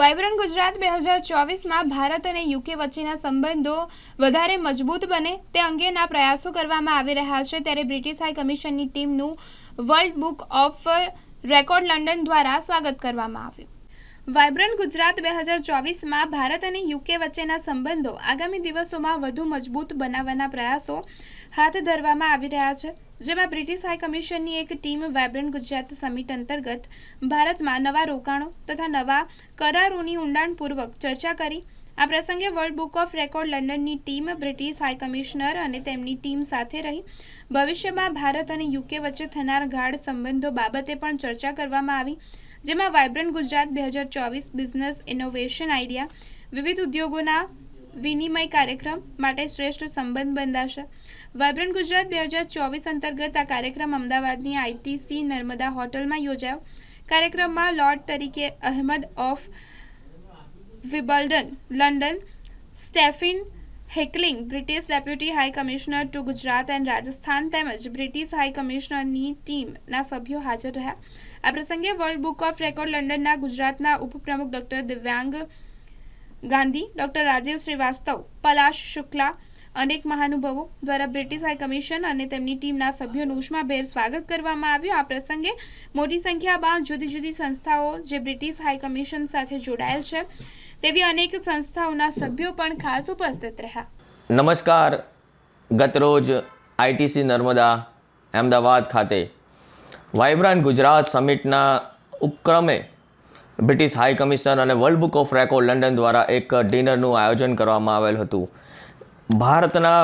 Vibrant Gujarat બે હજાર ચોવીસમાં ભારત અને યુકે વચ્ચેના સંબંધો વધારે મજબૂત બને તે અંગેના પ્રયાસો કરવામાં આવી રહ્યા છે. ત્યારે બ્રિટિશ હાઈ કમિશનની ટીમનું World Book of Record London દ્વારા સ્વાગત કરવામાં આવ્યું. વાઇબ્રન્ટ ગુજરાત બે હજાર ચોવીસમાં ભારત અને યુકે વચ્ચેના સંબંધો આગામી દિવસોમાં વધુ મજબૂત બનાવવાના પ્રયાસો હાથ ધરવામાં આવી રહ્યા છે. જેમાં બ્રિટિશ હાઈ કમિશનની એક ટીમ વાઇબ્રન્ટ ગુજરાત સમિટ અંતર્ગત ભારતમાં નવા રોકાણો તથા નવા કરારોની ઊંડાણપૂર્વક ચર્ચા કરી. આ પ્રસંગે વર્લ્ડ બુક ઓફ રેકોર્ડ લંડનની ટીમ બ્રિટિશ હાઈ કમિશનર અને તેમની ટીમ સાથે રહી. ભવિષ્યમાં ભારત અને યુકે વચ્ચે થનાર ગાઢ સંબંધો બાબતે પણ ચર્ચા કરવામાં આવી. જેમાં વાઇબ્રન્ટ ગુજરાત બે હજાર ચોવીસ બિઝનેસ ઇનોવેશન આઈડિયા, વિવિધ ઉદ્યોગોના વિનિમય કાર્યક્રમ માટે શ્રેષ્ઠ સંબંધ બંધાશે. વાઇબ્રન્ટ ગુજરાત બે હજાર ચોવીસ અંતર્ગત આ કાર્યક્રમ અમદાવાદની આઈટીસી નર્મદા હોટલમાં યોજાયો. કાર્યક્રમમાં લોર્ડ તરીકે Ahmed of Wimbledon, London, Stephen Hickling, British deputy high commissioner to Gujarat and Rajasthan તેમજ બ્રિટિશ હાઈ કમિશનરની ટીમના સભ્યો હાજર રહ્યા. આ પ્રસંગે વર્લ્ડ બુક ઓફ રેકોર્ડ લંડનના ગુજરાતના ઉપપ્રમુખ ડોક્ટર દિવ્યાંગ ગાંધી, ડોક્ટર રાજીવ શ્રીવાસ્તવ, પલાશ શુક્લા અનેક મહાનુભાવો દ્વારા બ્રિટિશ હાઈ કમિશન અને તેમની ટીમના સભ્યોનું ઉષ્માભેર સ્વાગત કરવામાં આવ્યું. આ પ્રસંગે મોટી સંખ્યામાં જુદી જુદી સંસ્થાઓ જે બ્રિટિશ હાઈ કમિશન સાથે જોડાયેલ છે, તેવી અનેક સંસ્થાઓના સભ્યો પણ ખાસ ઉપસ્થિત રહ્યા. નમસ્કાર. ગતરોજ આઈટીસી નર્મદા, અમદાવાદ ખાતે વાઇબ્રન્ટ ગુજરાત સમિટના ઉપક્રમે બ્રિટિશ હાઈ કમિશન અને World Book of Record London દ્વારા એક ડિનરનું આયોજન કરવામાં આવેલ હતું. ભારતના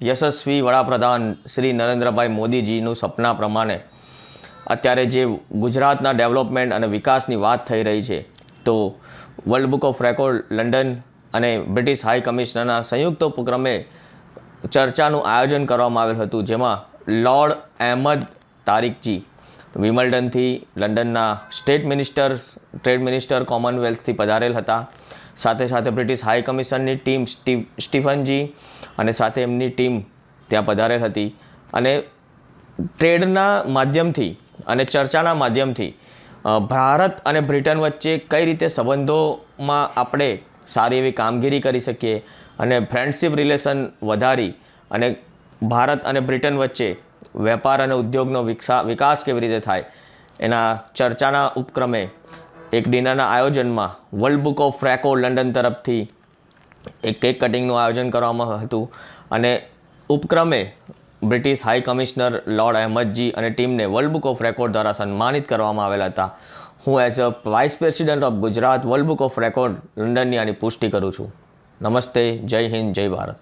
યશસ્વી વડાપ્રધાન શ્રી નરેન્દ્રભાઈ મોદીજીનું સપના પ્રમાણે અત્યારે જે ગુજરાતના ડેવલપમેન્ટ અને વિકાસની વાત થઈ રહી છે, તો world book of record London અને બ્રિટિશ હાઈ કમિશનરના સંયુક્ત ઉપક્રમે ચર્ચાનું આયોજન કરવામાં આવેલ હતું, જેમાં લોર્ડ અહેમદ તારિકજી વિમલ્ડનથી લંડનના સ્ટેટ મિનિસ્ટર ટ્રેડ મિનિસ્ટર કોમનવેલ્થથી પધારેલ હતા. સાથે સાથે બ્રિટિશ હાઈ કમિશનની ટીમ સ્ટી સ્ટીફનજી અને સાથે એમની ટીમ ત્યાં પધારેલ હતી. અને ટ્રેડના માધ્યમથી અને ચર્ચાના માધ્યમથી ભારત અને બ્રિટન વચ્ચે કઈ રીતે સંબંધોમાં આપણે સારી એવી કામગીરી કરી શકીએ અને ફ્રેન્ડશિપ રિલેશન વધારી અને ભારત અને બ્રિટન વચ્ચે વેપાર અને ઉદ્યોગનો વિકસા કેવી રીતે થાય? એના ચર્ચાના ઉપક્રમે એક ડિનરના આયોજનમાં World Book of Record London તરફથી એક કેક કટિંગનું આયોજન કરવામાં હતું અને ઉપક્રમે બ્રિટિશ હાઈ કમિશનર લોર્ડ અહેમદજી અને ટીમને વર્લ્ડ બુક ઓફ રેકોર્ડ દ્વારા સન્માનિત કરવામાં આવેલા હતા. હું as a vice president of Gujarat World Book of Record લંડનની આની પુષ્ટિ કરું છું. નમસ્તે, જય હિન્દ, જય ભારત.